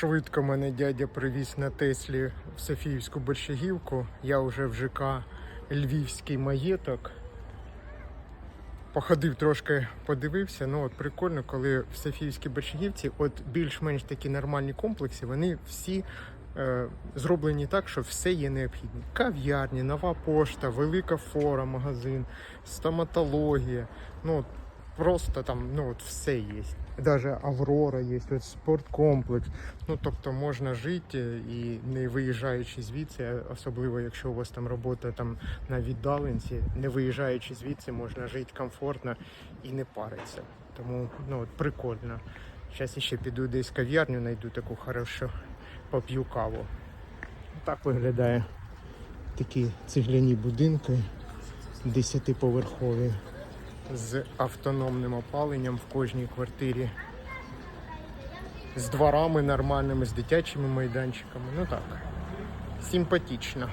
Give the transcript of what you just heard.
Швидко мене дядя привіз на Теслі в Софіївську Борщагівку. Я вже в ЖК Львівський маєток. Походив трошки, подивився. Ну от прикольно, коли в Софіївській Борщагівці от більш-менш такі нормальні комплекси, вони всі е, зроблені так, що все є необхідне. Кав'ярні, нова пошта, велика фора, магазин, стоматологія. Ну просто там ну от все є. Даже Аврора є, от спорткомплекс. Ну тобто можна жити і не виїжджаючи звідси, особливо якщо у вас там робота там на віддаленці, не виїжджаючи звідси, можна жити комфортно і не паритися. Тому ну от прикольно. Зараз ще піду десь в кав'ярню, знайду таку хорошу, поп'ю каву. Так виглядає такі цегляні будинки десятиповерхові з автономним опаленням в кожній квартирі. З дворами нормальними, з дитячими майданчиками. Ну так, симпатично.